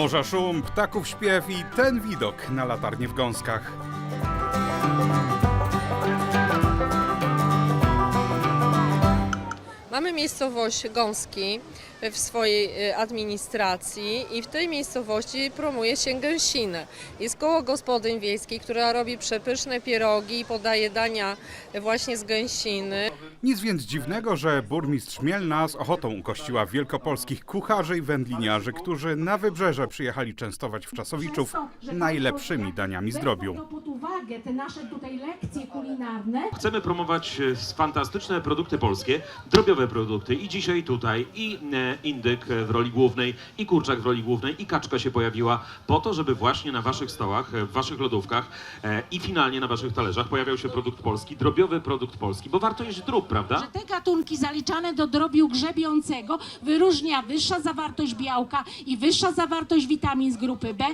Morza szum, ptaków śpiew i ten widok na latarnie w gąskach. Mamy miejscowość Gąski w swojej e, administracji i w tej miejscowości promuje się gęsinę. Jest koło gospodyń wiejskich, która robi przepyszne pierogi i podaje dania właśnie z gęsiny. Nic więc dziwnego, że burmistrz Mielna z ochotą ukościła wielkopolskich kucharzy i wędliniarzy, którzy na wybrzeże przyjechali częstować wczasowiczów najlepszymi daniami z uwagę, te nasze tutaj lekcje kulinarne. Chcemy promować e, fantastyczne produkty polskie, drobiowe produkty i dzisiaj tutaj i e, indyk w roli głównej, i kurczak w roli głównej, i kaczka się pojawiła po to, żeby właśnie na waszych stołach, e, w waszych lodówkach e, i finalnie na waszych talerzach pojawiał się produkt polski, drobiowy produkt polski, bo warto jeść drób, prawda? że te gatunki zaliczane do drobiu grzebiącego wyróżnia wyższa zawartość białka i wyższa zawartość witamin z grupy B,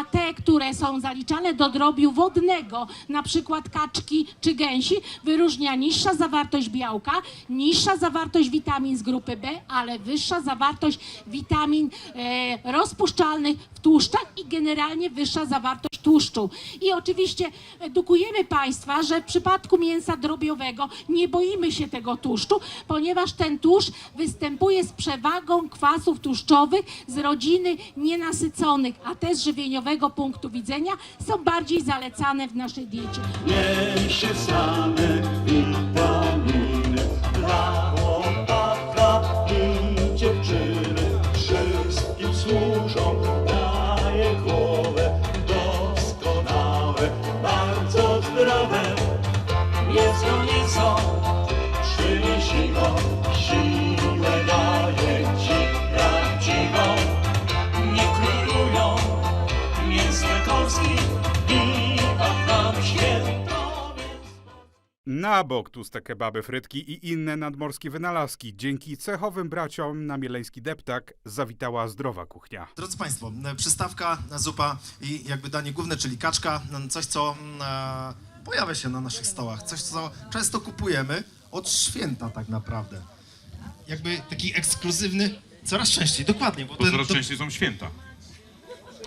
a te, które są zaliczane do drobiu wodnego, na przykład kaczki czy gęsi, wyróżnia niższa zawartość białka, niższa zawartość witamin z grupy B, ale wyższa zawartość witamin e, rozpuszczalnych w tłuszczach i generalnie wyższa zawartość tłuszczu. I oczywiście edukujemy Państwa, że w przypadku mięsa drobiowego nie boimy się tego tłuszczu, ponieważ ten tłuszcz występuje z przewagą kwasów tłuszczowych z rodziny nienasyconych, a te z żywieniowego punktu widzenia są bardziej zalecane w naszej diecie. Niesie same witaminy Na bok tłuste kebaby, frytki i inne nadmorskie wynalazki. Dzięki cechowym braciom na mieleński deptak zawitała zdrowa kuchnia. Drodzy Państwo, e, przystawka, zupa i jakby danie główne, czyli kaczka, m, coś co e, pojawia się na naszych stołach, coś co często kupujemy od święta tak naprawdę. Jakby taki ekskluzywny, coraz częściej, dokładnie. Bo Bo ten- coraz to- częściej są święta.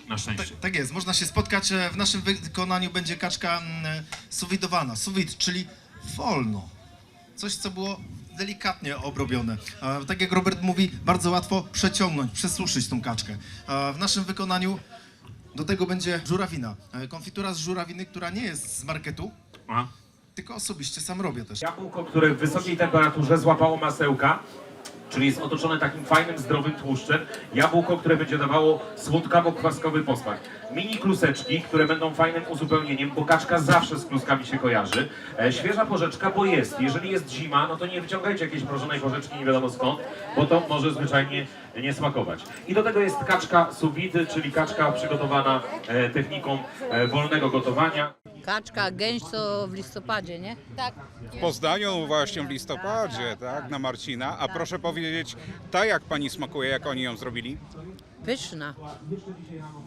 Na tak, szczęście. tak jest, można się spotkać, e, w naszym wykonaniu będzie kaczka m, suwidowana, suwid, czyli wolno. Coś, co było delikatnie obrobione. E, Tak jak Robert mówi, bardzo łatwo przeciągnąć, przesuszyć tą kaczkę. E, W naszym wykonaniu do tego będzie żurawina. E, Konfitura z żurawiny, która nie jest z marketu, Aha. tylko osobiście sam robię też. Jabłko, które w wysokiej temperaturze złapało masełka, czyli jest otoczone takim fajnym, zdrowym tłuszczem. Jabłko, które będzie dawało słodkawo-kwaskowy posmak. Mini kluseczki, które będą fajnym uzupełnieniem, bo kaczka zawsze z kluskami się kojarzy. E, świeża porzeczka, bo jest. Jeżeli jest zima, no to nie wyciągajcie jakiejś mrożonej porzeczki nie wiadomo skąd, bo to może zwyczajnie nie smakować. I do tego jest kaczka sous vide, czyli kaczka przygotowana e, techniką e, wolnego gotowania. Kaczka, gęś to w listopadzie, nie? Tak. W Poznaniu właśnie w listopadzie, tak, na Marcina. A proszę powiedzieć, ta jak pani smakuje, jak oni ją zrobili? Pyszna.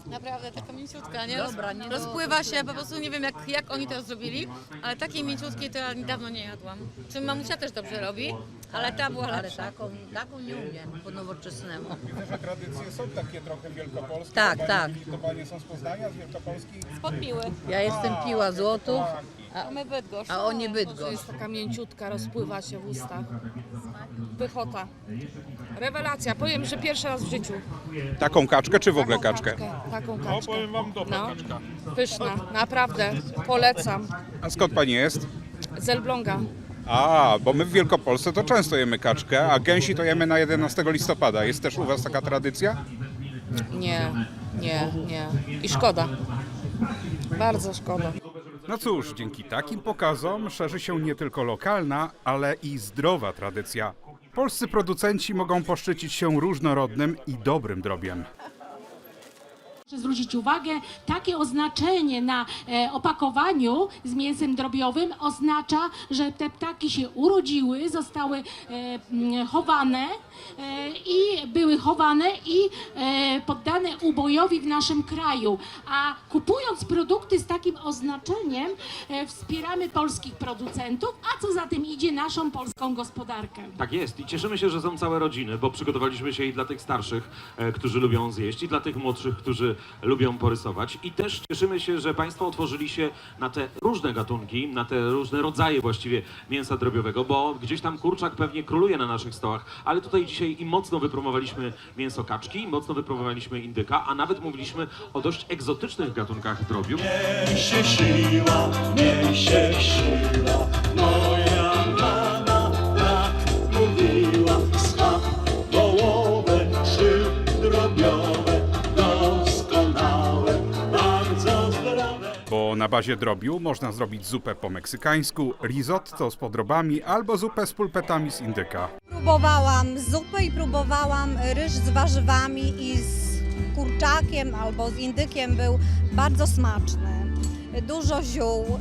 Naprawdę taka mięciutka, nie? Dobra, nie. Rozpływa się, po prostu nie wiem jak, jak oni to zrobili, ale takiej mięciutkiej to ja dawno nie jadłam. Czy mamusia też dobrze robi, ale ta była Ale lepsza. taką, taką nie umiem po nowoczesnemu. Że tradycje są takie trochę wielkopolskie. Tak, Panie tak. To panie są z Poznania, z Wielkopolski? Spod piły, Ja jestem piła złotów, a my Bydgoszcz. a oni Bydgoszcz. jest taka mięciutka, rozpływa się w ustach. Pychota. Rewelacja. Powiem, że pierwszy raz w życiu. Taką kaczkę, czy w ogóle Taką kaczkę? Taką kaczkę. powiem wam dobra kaczka. Pyszna, naprawdę. Polecam. A skąd pani jest? Z Elbląga. A, bo my w Wielkopolsce to często jemy kaczkę, a gęsi to jemy na 11 listopada. Jest też u was taka tradycja? Nie, nie, nie. I szkoda. Bardzo szkoda. No cóż, dzięki takim pokazom szerzy się nie tylko lokalna, ale i zdrowa tradycja. Polscy producenci mogą poszczycić się różnorodnym i dobrym drobiem. Zwrócić uwagę, takie oznaczenie na e, opakowaniu z mięsem drobiowym oznacza, że te ptaki się urodziły, zostały e, chowane e, i były chowane i poddane ubojowi w naszym kraju. A kupując produkty z takim oznaczeniem, wspieramy polskich producentów, a co za tym idzie, naszą polską gospodarkę. Tak jest i cieszymy się, że są całe rodziny, bo przygotowaliśmy się i dla tych starszych, którzy lubią zjeść, i dla tych młodszych, którzy lubią porysować. I też cieszymy się, że Państwo otworzyli się na te różne gatunki, na te różne rodzaje właściwie mięsa drobiowego, bo gdzieś tam kurczak pewnie króluje na naszych stołach, ale tutaj dzisiaj i mocno wypromowaliśmy mięso kaczki, mocno wypromowaliśmy indyka, a nawet mówiliśmy o dość egzotycznych gatunkach drobiu. Niesie siła, niesie siła, bazie drobiu można zrobić zupę po meksykańsku, risotto z podrobami albo zupę z pulpetami z indyka. Próbowałam zupę i próbowałam ryż z warzywami i z kurczakiem albo z indykiem był bardzo smaczny. Dużo ziół,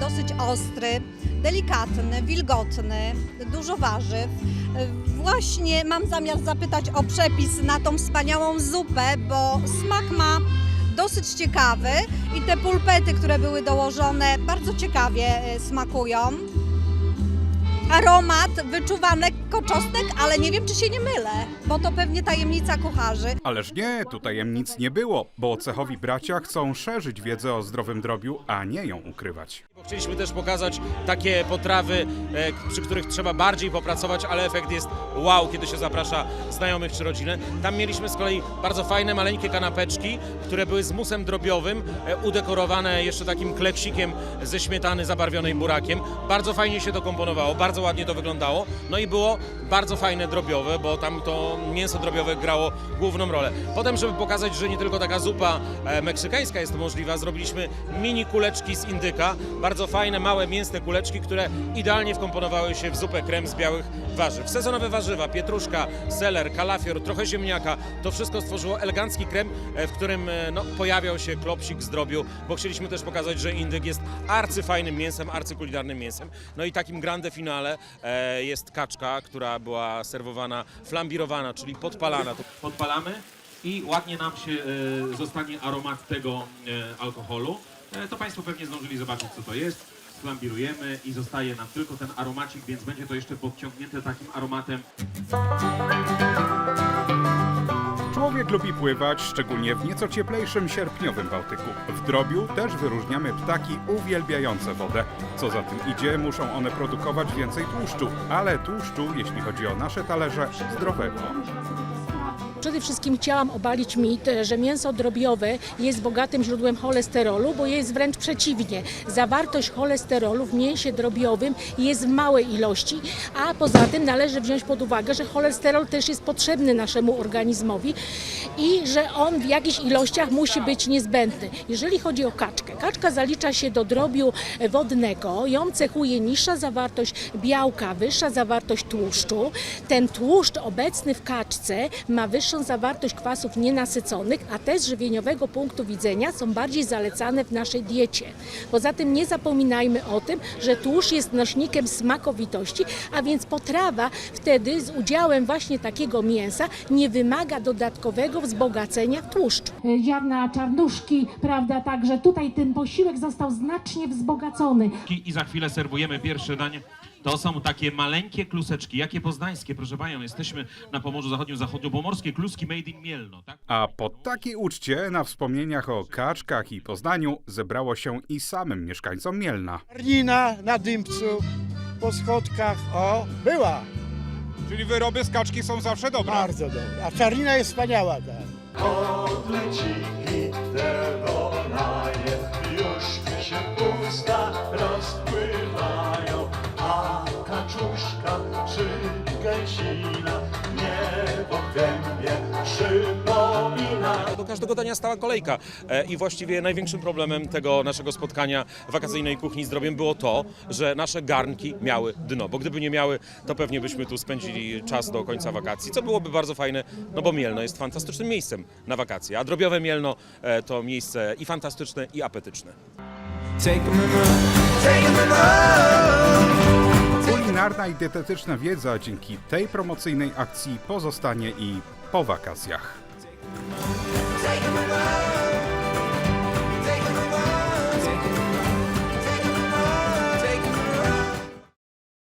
dosyć ostry, delikatny, wilgotny, dużo warzyw. Właśnie mam zamiar zapytać o przepis na tą wspaniałą zupę, bo smak ma dosyć ciekawy i te pulpety, które były dołożone, bardzo ciekawie y, smakują. Aromat wyczuwa lekko czosnek, ale nie wiem, czy się nie mylę, bo to pewnie tajemnica kucharzy. Ależ nie, tu tajemnic nie było, bo cechowi bracia chcą szerzyć wiedzę o zdrowym drobiu, a nie ją ukrywać. Chcieliśmy też pokazać takie potrawy, e, przy których trzeba bardziej popracować, ale efekt jest wow, kiedy się zaprasza znajomych czy rodzinę. Tam mieliśmy z kolei bardzo fajne, maleńkie kanapeczki, które były z musem drobiowym, e, udekorowane jeszcze takim kleksikiem ze śmietany zabarwionej burakiem. Bardzo fajnie się to komponowało, bardzo ładnie to wyglądało. No i było bardzo fajne drobiowe, bo tam to mięso drobiowe grało główną rolę. Potem, żeby pokazać, że nie tylko taka zupa e, meksykańska jest możliwa, zrobiliśmy mini kuleczki z indyka. Bardzo fajne, małe, mięsne kuleczki, które idealnie wkomponowały się w zupę krem z białych warzyw. Sezonowe warzywa, pietruszka, seler, kalafior, trochę ziemniaka. To wszystko stworzyło elegancki krem, e, w którym e, no, pojawiał się klopsik z drobiu, bo chcieliśmy też pokazać, że indyk jest arcyfajnym mięsem, arcykulinarnym mięsem. No i takim grande finale jest kaczka, która była serwowana flambirowana, czyli podpalana. Podpalamy i ładnie nam się e, zostanie aromat tego e, alkoholu. E, to Państwo pewnie zdążyli zobaczyć, co to jest. Sflambirujemy i zostaje nam tylko ten aromacik, więc będzie to jeszcze podciągnięte takim aromatem Człowiek lubi pływać, szczególnie w nieco cieplejszym sierpniowym Bałtyku. W drobiu też wyróżniamy ptaki uwielbiające wodę. Co za tym idzie, muszą one produkować więcej tłuszczu, ale tłuszczu, jeśli chodzi o nasze talerze, zdrowego. Przede wszystkim chciałam obalić mit, że mięso drobiowe jest bogatym źródłem cholesterolu, bo jest wręcz przeciwnie. Zawartość cholesterolu w mięsie drobiowym jest w małej ilości, a poza tym należy wziąć pod uwagę, że cholesterol też jest potrzebny naszemu organizmowi i że on w jakichś ilościach musi być niezbędny. Jeżeli chodzi o kaczkę, kaczka zalicza się do drobiu wodnego, ją cechuje niższa zawartość białka, wyższa zawartość tłuszczu. Ten tłuszcz obecny w kaczce ma wyższą zawartość kwasów nienasyconych, a te z żywieniowego punktu widzenia są bardziej zalecane w naszej diecie. Poza tym nie zapominajmy o tym, że tłuszcz jest nośnikiem smakowitości, a więc potrawa wtedy z udziałem właśnie takiego mięsa nie wymaga dodatkowego wzbogacenia tłuszczu. Ziarna czarnuszki, prawda, także tutaj ten posiłek został znacznie wzbogacony. i za chwilę serwujemy pierwsze danie. To są takie maleńkie kluseczki. Jakie poznańskie, proszę Panią. Jesteśmy na Pomorzu Zachodnim, zachodniopomorskie. Kluski made in Mielno, tak? A po takiej uczcie na wspomnieniach o kaczkach i Poznaniu zebrało się i samym mieszkańcom Mielna. Nina na dymcu, po schodkach, o, była. Czyli wyroby z kaczki są zawsze dobre. Bardzo dobra. A czarnina jest wspaniała, tak. Odleciki te wonaje, już mi się usta rozpływają, a kaczuszka czy gęsina niebo gębie przypomina. każdego dania stała kolejka. E, I właściwie największym problemem tego naszego spotkania wakacyjnej kuchni z drobiem było to, że nasze garnki miały dno, bo gdyby nie miały, to pewnie byśmy tu spędzili czas do końca wakacji, co byłoby bardzo fajne, no bo Mielno jest fantastycznym miejscem na wakacje, a drobiowe Mielno e, to miejsce i fantastyczne, i apetyczne. Kulinarna i dietetyczna wiedza dzięki tej promocyjnej akcji pozostanie i po wakacjach.